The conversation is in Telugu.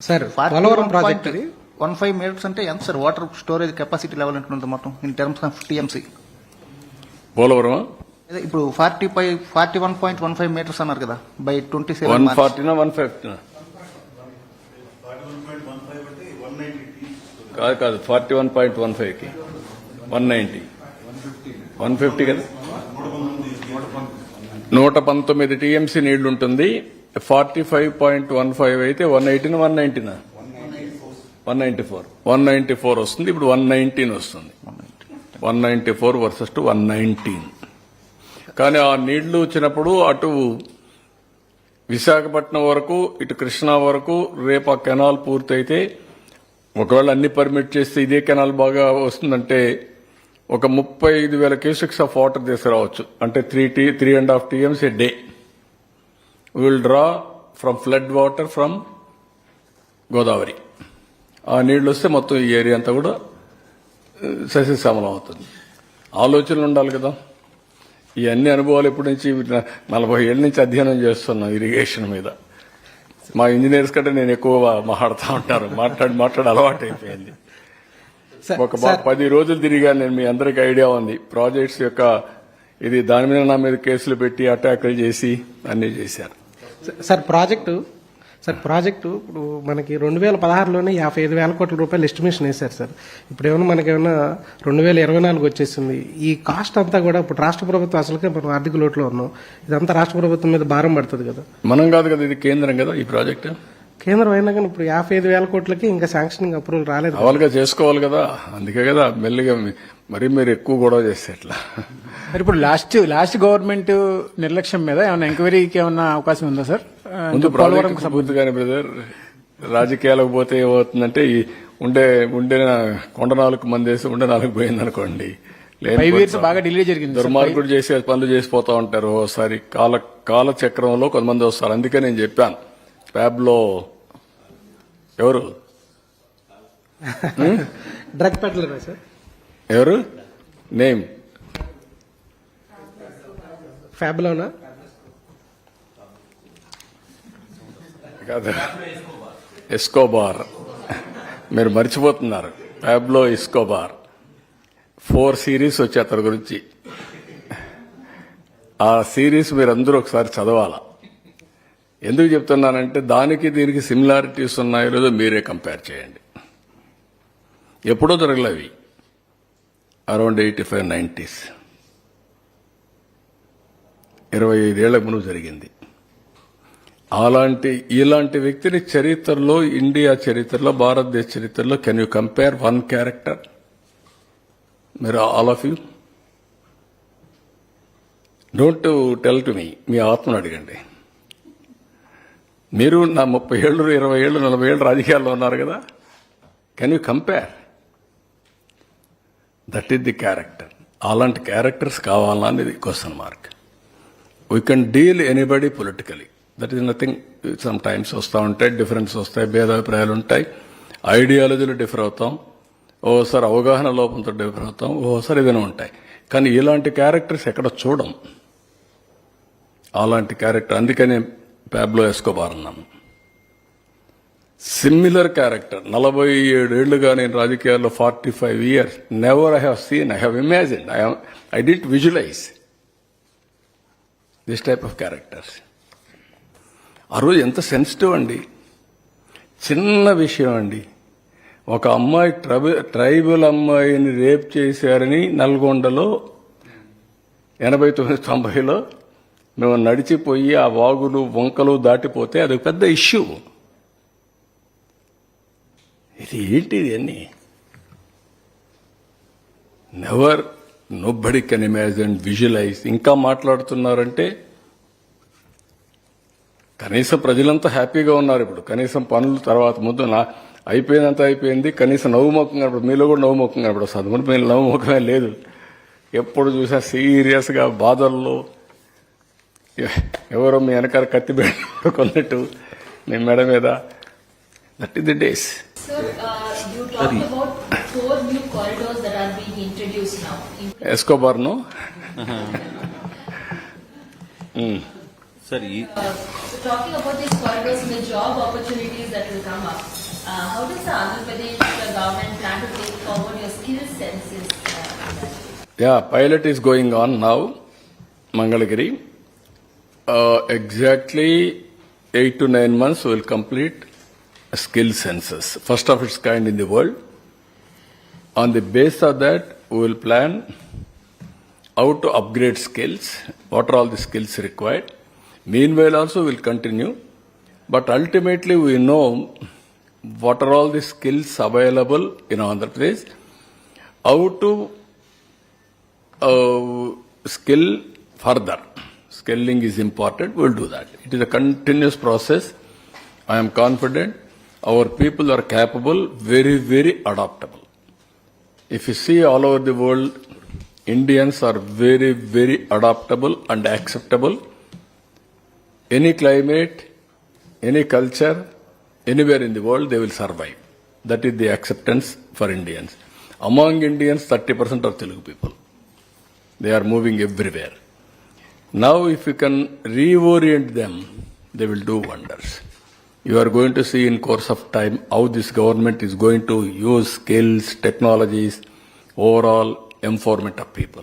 సార్ పోలవరం ప్రాజెక్ట్ ఇది. వన్ ఫైవ్ మీటర్స్ అంటే ఎంత sir? Water storage capacity level ఎంత ఉంటుంది మొత్తం? In terms of TMC Polavaram ఇప్పుడు forty five forty one point one five metres అన్నారు కదా బై ట్వంటీ వన్ సెవెన్ ఫార్టీనా వన్ ఫిఫ్టీనా కాదు కాదు ఫార్టీ వన్ పాయింట్ వన్ ఫైవ్కి వన్ నైంటీ వన్ ఫిఫ్టీ కదా? నూట పంతొమ్మిది టీఎంసీ నీళ్ళు ఉంటుంది forty five point one five అయితే one eighteen one నైన్టీనా? One ninety four. One ninety four వస్తుంది ఇప్పుడు వన్ నైన్టీన్ వస్తుంది. One ninety four versus to one nineteen. కానీ ఆ నీళ్ళు వచ్చినప్పుడు అటు విశాఖపట్నం వరకు ఇటు కృష్ణా వరకు రేపు ఆ కెనాల్ పూర్తయితే ఒకవేళ అన్ని పర్మిట్ చేస్తే ఇదే కెనాల్ బాగా వస్తుందంటే ఒక ముప్పై ఐదు వేల క్యూసెక్స్ ఆఫ్ వాటర్ తీసుకురావచ్చు. అంటే three to three and half TMC a day. Will draw from flood water from Godavari ఆ నీళ్ళు వస్తే మొత్తం ఈ ఏరియా అంతా కూడా సస్యశ్యామలం అవుతుంది. ఆలోచనలు ఉండాలి కదా. ఈ అన్ని అనుభవాలు ఎప్పటి నుంచి నలభై ఏళ్ళ నుంచి అధ్యయనం చేస్తున్నాం ఇరిగేషన్ మీద. మా ఇంజనీర్స్ కంటే నేను ఎక్కువ మాట్లాడుతూ ఉంటాను. మాట్లాడి మాట్లాడి అలవాటు అయిపోయింది ఒక పది రోజులు తిరిగాను నేను మీ అందరికి ఐడియా ఉంది. ప్రాజెక్ట్స్ యొక్క ఇది దాని మీద నా మీద కేసులు పెట్టి అటాకులు చేసి అన్ని చేశారు. సార్ ప్రాజెక్టు సార్ ప్రాజెక్టు ఇప్పుడు మనకి రెండు వేల పదహారులోనే యాభై ఐదు వేల కోట్ల రూపాయలు ఎస్టిమేషన్ వేశారు సార్. ఇప్పుడు ఏమైనా మనకి ఏమైనా రెండు వేల ఇరవై నాలుగు వచ్చేసింది. ఈ కాస్ట్ అంతా కూడా ఇప్పుడు రాష్ట్ర ప్రభుత్వం అసలుకే మనం ఆర్థిక లోటులో ఉన్నాం. ఇదంతా రాష్ట్ర ప్రభుత్వం మీద భారం పడుతుంది కదా. మనం కాదు కదా ఇది కేంద్రం కదా ఈ ప్రాజెక్ట్? కేంద్రం అయినా కానీ ఇప్పుడు యాభై ఐదు వేల కోట్లకి ఇంకా శాంక్షనింగ్ అప్రూవల్ రాలేదు. అవలుగా చేసుకోవాలి కదా. అందుకే కదా మెల్లిగా మరీ మీరు ఎక్కువ గొడవ చేస్తే ఎట్లా? మరి ఇప్పుడు లాస్ట్ లాస్ట్ గవర్నమెంట్ నిర్లక్ష్యం మీద ఏమైనా ఎంక్వైరీకి ఏమైనా అవకాశం ఉందా సార్? ముందు పూర్తిగానే బ్రదర్ రాజకీయాలకు పోతే ఏమవుతుందంటే ఈ ఉండే ఉండే కొండ నాలుగు మంది వేసి ఉండే నాలుగు పోయింది అనుకోండి. బాగా డిలే జరిగింది. దుర్మార్గుడు చేసే పనులు చేసిపోతా ఉంటారు. ఓసారి కాల కాల చక్రంలో కొంతమంది వస్తారు. అందుకే నేను చెప్పాను. ప్యాబ్లో ఎవరు డ్రగ్ పెట్లరా సార్. ఎవరు? నేమ్ ఫ్యాబ్లోనా కాదు. ఎస్కోబార్ మీరు మర్చిపోతున్నారు. ప్యాబ్లో ఎస్కోబార్ ఫోర్ సిరీస్ వచ్చి అతని గురించి. ఆ సిరీస్ మీరు అందరూ ఒకసారి చదవాలా? ఎందుకు చెప్తున్నానంటే దానికి దీనికి సిమిలారిటీస్ ఉన్నాయో లేదో మీరే కంపేర్ చేయండి. ఎప్పుడో జరగలేవి అరౌండ్ ఎయిటీ ఫైవ్ నైంటీస్ ఇరవై ఐదేళ్ళ ముందు జరిగింది. అలాంటి ఇలాంటి వ్యక్తిని చరిత్రలో ఇండియా చరిత్రలో భారతదేశ చరిత్రలో can you compare one character మీరు all of you don't tell to me మీ ఆత్మను అడగండి. మీరు నా ముప్పై ఏళ్ళు ఇరవై ఏళ్ళు నలభై ఏళ్ళు రాజకీయాల్లో ఉన్నారు కదా. Can you compare that is the character అలాంటి క్యారెక్టర్స్ కావాలా అనేది question mark we can deal anybody politically that is nothing sometimes వస్తూ ఉంటాయి డిఫరెన్స్ వస్తాయి భేదాభిప్రాయాలు ఉంటాయి. ఐడియాలజీలు డిఫర్ అవుతాం. ఓసారి అవగాహన లోపంతో డిఫర్ అవుతాం. ఓసారి ఏదైనా ఉంటాయి. కానీ ఇలాంటి క్యారెక్టర్స్ ఎక్కడ చూడం. అలాంటి క్యారెక్టర్ అందుకనే ప్యాబ్లో ఎస్కోబార్ అన్నాను సిమిలర్ క్యారెక్టర్ నలభై ఏడేళ్ళుగా నేను రాజకీయాల్లో forty five years never I have seen I have imagine I I didn't visualize this type of characters ఆ రోజు ఎంత సెన్సిటివ్ అండి. చిన్న విషయం అండి. ఒక అమ్మాయి ట్రబి ట్రైబల్ అమ్మాయిని రేప్ చేశారని నల్గొండలో ఎనభై తొమ్మిది తొంభైలో మేము నడిచిపోయి ఆ వాగులు వంకలు దాటిపోతే అది పెద్ద ఇష్యూ. ఇది ఏంటి ఇది never nobody can imagine visualize ఇంకా మాట్లాడుతున్నారంటే కనీసం ప్రజలంతా హ్యాపీగా ఉన్నారు ఇప్పుడు. కనీసం పనులు తర్వాత ముందు నా అయిపోయినంత అయిపోయింది. కనీసం నవ్వుముఖం కనపడు మీలో కూడా నవ్వుముఖం కనపడు చదువుకుని మీరు నవ్వుముఖమే లేదు. ఎప్పుడు చూసా సీరియస్గా బాధల్లో ఎవరో మీ వెనకాల కత్తి పెట్టి కొన్నట్టు మీ మెడ మీద that is the days Sir, uh, you talked about four new corridors that are being introduced now. In- ఎస్కోబార్ను sir ఈ uh, So talking about these corridors and the job opportunities that will come up, uh, how does the Andhra Pradesh uh, government plan to take forward your skill census? Uh, in that? Yeah, pilot is going on now, Mangalagiri. Uh, exactly eight to nine months we will complete a skill census, first of its kind in the world. On the base of that, we will plan how to upgrade skills, what are all the skills required. Meanwhile, also we'll continue, but ultimately we know what are all the skills available in Andhra Pradesh, how to uh, skill further. Skilling is important, we'll do that. It is a continuous process. I am confident our people are capable, very, very adaptable. If you see all over the world, Indians are very, very adaptable and acceptable. Any climate, any culture, anywhere in the world, they will survive. That is the acceptance for Indians. Among Indians, 30% are Telugu people. They are moving everywhere. Now, if you can reorient them, they will do wonders. You are going to see in course of time how this government is going to use skills, technologies, overall empowerment of people.